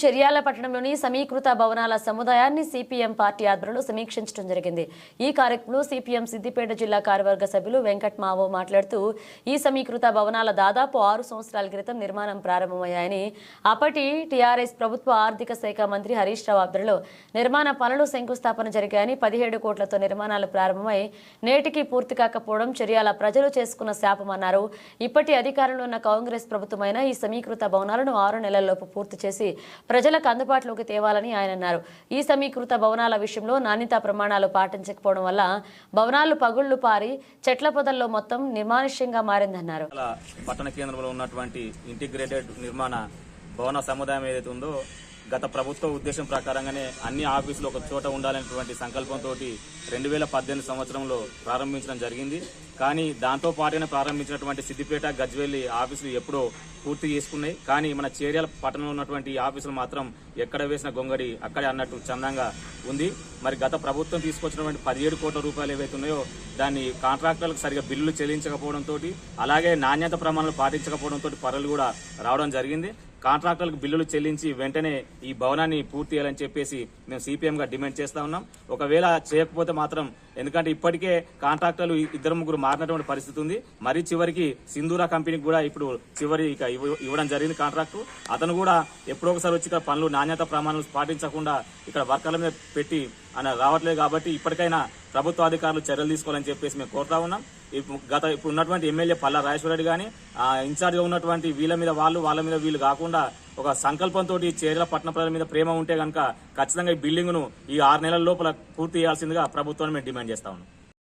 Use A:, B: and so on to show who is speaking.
A: చెర్యాల పట్టణంలోని సమీకృత భవనాల సముదాయాన్ని సిపిఎం పార్టీ ఆధ్వర్యంలో సమీక్షించడం జరిగింది. ఈ కార్యక్రమంలో సిపిఎం సిద్దిపేట జిల్లా కార్యవర్గ సభ్యులు వెంకట్ మావో మాట్లాడుతూ ఈ సమీకృత భవనాల దాదాపు ఆరు సంవత్సరాల క్రితం నిర్మాణం ప్రారంభమయ్యాయని అప్పటి టీఆర్ఎస్ ప్రభుత్వ ఆర్థిక శాఖ మంత్రి హరీష్ రావు ఆధ్వర్యంలో నిర్మాణ పనులు శంకుస్థాపన జరిగాయని పదిహేడు కోట్లతో నిర్మాణాలు ప్రారంభమై నేటికి పూర్తి కాకపోవడం చర్యాల ప్రజలు చేసుకున్న శాపమన్నారు ఇప్పటి అధికారంలో ఉన్న కాంగ్రెస్ ప్రభుత్వమైన ఈ సమీకృత భవనాలను ఆరు నెలల్లోపు పూర్తి చేసి ప్రజలకు అందుబాటులోకి తేవాలని ఆయన అన్నారు. ఈ సమీకృత భవనాల విషయంలో నాణ్యతా ప్రమాణాలు పాటించకపోవడం వల్ల భవనాలు పగుళ్ళు పారి చెట్ల పొదల్లో మొత్తం నిర్మానుష్యంగా మారిందన్నారు.
B: పట్టణ కేంద్రంలో ఉన్నటువంటి ఇంటిగ్రేటెడ్ నిర్మాణ భవన సముదాయం ఏదైతే ఉందో గత ప్రభుత్వ ఉద్దేశం ప్రకారంగానే అన్ని ఆఫీసులు ఒక చోట ఉండాలనేటువంటి సంకల్పంతో రెండు వేల పద్దెనిమిది సంవత్సరంలో ప్రారంభించడం జరిగింది. కానీ దాంతో పాటుగానే ప్రారంభించినటువంటి సిద్దిపేట గజ్వెల్లి ఆఫీసులు ఎప్పుడో పూర్తి చేసుకున్నాయి. కానీ మన చేర్యాల పట్టణంలో ఉన్నటువంటి ఆఫీసులు మాత్రం ఎక్కడ వేసిన గొంగడి అక్కడే అన్నట్టు చందంగా ఉంది. మరి గత ప్రభుత్వం తీసుకొచ్చినటువంటి పదిహేడు కోట్ల రూపాయలు ఏవైతే ఉన్నాయో దాన్ని కాంట్రాక్టర్లకు సరిగా బిల్లులు చెల్లించకపోవడంతో అలాగే నాణ్యత ప్రమాణాలు పాటించకపోవడంతో పనులు కూడా రావడం జరిగింది. కాంట్రాక్టర్లకు బిల్లులు చెల్లించి వెంటనే ఈ భవనాన్ని పూర్తి చేయాలని చెప్పేసి మేము సిపిఎం గా డిమాండ్ చేస్తా ఉన్నాం. ఒకవేళ చేయకపోతే మాత్రం ఎందుకంటే ఇప్పటికే కాంట్రాక్టర్లు ఇద్దరు ముగ్గురు మారినటువంటి పరిస్థితి ఉంది. మరి చివరికి సింధూరా కంపెనీకి కూడా ఇప్పుడు చివరి ఇక ఇవ్వడం జరిగింది కాంట్రాక్టు. అతను కూడా ఎప్పుడో ఒకసారి వచ్చి ఇక్కడ పనులు నాణ్యత ప్రమాణాలు పాటించకుండా ఇక్కడ వర్కర్ల మీద పెట్టి అని రావట్లేదు కాబట్టి ఇప్పటికైనా ప్రభుత్వ అధికారులు చర్యలు తీసుకోవాలని చెప్పేసి మేము కోరుతా ఉన్నాం. గత ఇప్పుడు ఉన్నటువంటి ఎమ్మెల్యే పల్లా రాజేశ్వరరెడ్డి కానీ ఇన్ఛార్జ్గా ఉన్నటువంటి వీళ్ళ మీద వాళ్ళు వాళ్ళ మీద వీళ్ళు కాకుండా ఒక సంకల్పంతో చేరల పట్టణ ప్రజల మీద ప్రేమ ఉంటే కనుక ఖచ్చితంగా ఈ బిల్డింగ్ను ఈ ఆరు నెలల లోపల పూర్తి చేయాల్సిందిగా ప్రభుత్వాన్ని మేము డిమాండ్ చేస్తా ఉన్నాం.